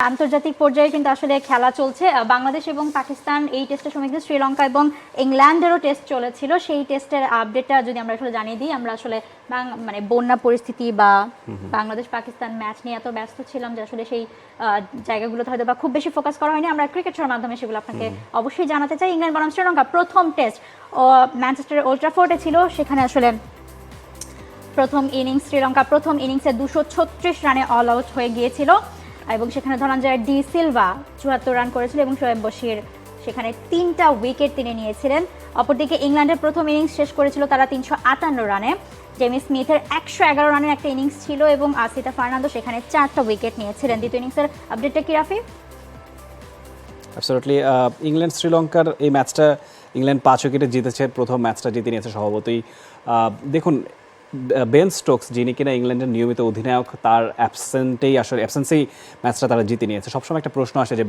আন্তর্জাতিক পর্যায়ে কিন্তু আসলে খেলা চলছে। বাংলাদেশ এবং পাকিস্তান এই টেস্টের সময় কিন্তু শ্রীলঙ্কা এবং ইংল্যান্ডেরও টেস্ট চলেছিল। সেই টেস্টের আপডেটটা যদি আমরা আসলে জানিয়ে দিই আমরা আসলে মানে বন্যা পরিস্থিতি বা বাংলাদেশ পাকিস্তান ম্যাচ নিয়ে এত ব্যস্ত ছিলাম যে আসলে সেই জায়গাগুলোতে হয়তো বা খুব বেশি ফোকাস করা হয়নি। আমরা ক্রিকেট শোর মাধ্যমে সেগুলো আপনাকে অবশ্যই জানাতে চাই। ইংল্যান্ড বনাম শ্রীলঙ্কা প্রথম টেস্ট ও ম্যানচেস্টারের ওল্ট্রাফোর্ডে ছিল। সেখানে আসলে প্রথম ইনিংস শ্রীলঙ্কা প্রথম ইনিংসে দুশো ছত্রিশ রানে অল আউট হয়ে গিয়েছিল। এবং সেখানে ধনঞ্জয় ডি সিলভা চুয়াত্তর রান করেছিল এবং শোয়েব বশির সেখানে তিনটা উইকেট তিনি নিয়েছিলেন। অপরদিকে ইংল্যান্ডের প্রথম ইনিংস শেষ করেছিল তারা তিনশো আটান্ন রানে। জেমি স্মিথের একশো এগারো রানের একটা ইনিংস ছিল এবং আসিতা ফার্নান্দো সেখানে চারটা উইকেট নিয়েছিলেন। দ্বিতীয় ইনিংসের আপডেটটা কি, রাফি? অ্যাবসলিউটলি ইংল্যান্ড শ্রীলঙ্কার এই ম্যাচটা ইংল্যান্ড পাঁচ উইকেটে জিতেছে। প্রথম ম্যাচটা জিতে নিয়েছে স্বভাবতই। দেখুন বেন স্টোকস, যিনি কিনা ইংল্যান্ডের নিয়মিত অধিনায়ক, তার অ্যাবসেন্টেই আসলে অ্যাবসেন্সেই ম্যাচটা তারা জিতে নিয়েছে। সবসময় একটা প্রশ্ন আসে যে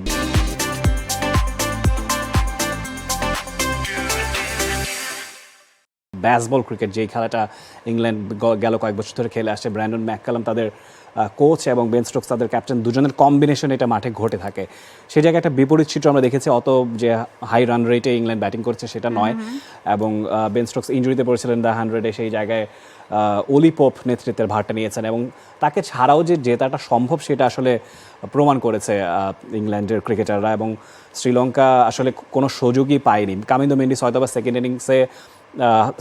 ব্যাসবল ক্রিকেট যেই খেলাটা ইংল্যান্ড গেল কয়েক বছর ধরে খেলে আসছে ব্র্যান্ডন ম্যাককালাম তাদের কোচ এবং বেন স্টোকস তাদের ক্যাপ্টেন দুজনের কম্বিনেশন এটা মাঠে ঘটে থাকে। সেই জায়গায় একটা বিপরীত চিত্র আমরা দেখেছি অত যে হাই রান রেটে ইংল্যান্ড ব্যাটিং করছে সেটা নয়। এবং বেন স্টোকস ইঞ্জুরিতে পড়েছিলেন দ্য হান্ড্রেডে সেই জায়গায় ওলি পোপ নেতৃত্বের ভারটা নিয়েছেন। এবং তাকে ছাড়াও যে জেতাটা সম্ভব সেটা আসলে প্রমাণ করেছে ইংল্যান্ডের ক্রিকেটাররা এবং শ্রীলঙ্কা আসলে কোনো সুযোগই পায়নি। কামিন্দো মেন্ডিস হয়তো বা সেকেন্ড ইনিংসে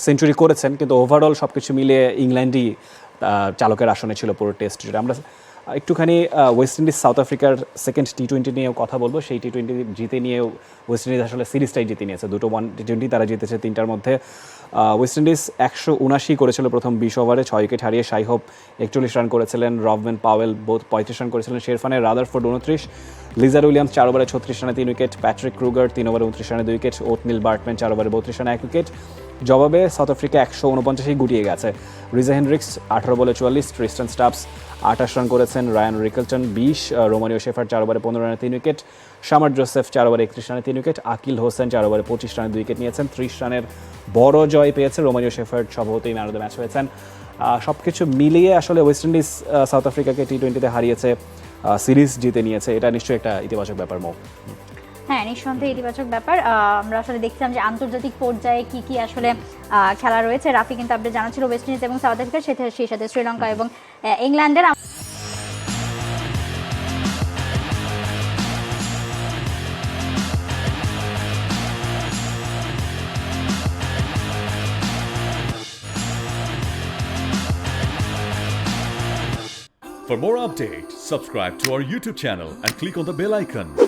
সেঞ্চুরি করেছেন, কিন্তু ওভারঅল সব কিছু মিলিয়ে ইংল্যান্ডই চালকের আসনে ছিল পুরো টেস্ট জুড়ে। আমরা একটুখানি ওয়েস্ট ইন্ডিজ সাউথ আফ্রিকার সেকেন্ড টি টোয়েন্টি নিয়েও কথা বলব। সেই টি টোয়েন্টি জিতে নিয়েও ওয়েস্ট ইন্ডিজ আসলে সিরিজটাই জিতে নিয়েছে। দুটো ওয়ান টি টোয়েন্টি তারা জিতেছে, তিনটার মধ্যে ওয়েস্ট ইন্ডিজ একশো উনাশি করেছিল প্রথম বিশ ওভারে ছয় উইকেট হারিয়ে সাই হোপ একচল্লিশ রান করেছিলেন রবম্যান পাওয়েল বোধ পঁয়ত্রিশ রান করেছিলেন শেরফানের রাদারফোর্ড উনত্রিশ লিজার উইলিয়ামস চার ওভারে ছত্রিশ রানে তিন উইকেট প্যাট্রিক ক্রুগার তিন ওভারে উনত্রিশ রানে দুই উইকেট ওটনিল বার্টম্যান চার ওভারে বত্রিশ রানে এক উইকেট জবাবে সাউথ আফ্রিকা একশো উনপঞ্চাশেই গুটিয়ে গেছে। রিজা হেনরিক্স আঠারো বলে চুয়াল্লিশ ট্রিস্টান স্টাপস আঠাশ রান করেছেন, রায়ান রিকলটন বিশ রোমানীয় শেফার চার ওভারে পনেরো রানে তিন উইকেট শামার জোসেফ চার ওভারে একত্রিশ রানে তিন উইকেট, আকিল হোসেন চার ওভারে পঁচিশ রানে দুই উইকেট নিয়েছেন, ত্রিশ রানের বড় জয় পেয়েছে রোমানীয় শেফার স্বভাবতই ম্যান অফ দ্য ম্যাচ হয়েছেন। সব কিছু মিলিয়ে আসলে ওয়েস্ট ইন্ডিজ সাউথ আফ্রিকাকে টি টোয়েন্টিতে হারিয়েছে সিরিজ জিতে নিয়েছে, এটা নিশ্চয়ই একটা ইতিবাচক ব্যাপার, মো। হ্যাঁ নিঃসন্দেহে ইতিবাচক ব্যাপার আমরা আসলে দেখছিলাম যে আন্তর্জাতিক পর্যায়ে কি কি আসলে খেলা রয়েছে রাফি কিন্তু আপনি জানাচ্ছিল ওয়েস্ট ইন্ডিজ এবং সাউথ আফ্রিকা সেই সাথে শ্রীলঙ্কা এবং ইংল্যান্ডের For more updates, subscribe to our YouTube channel and click on the bell icon.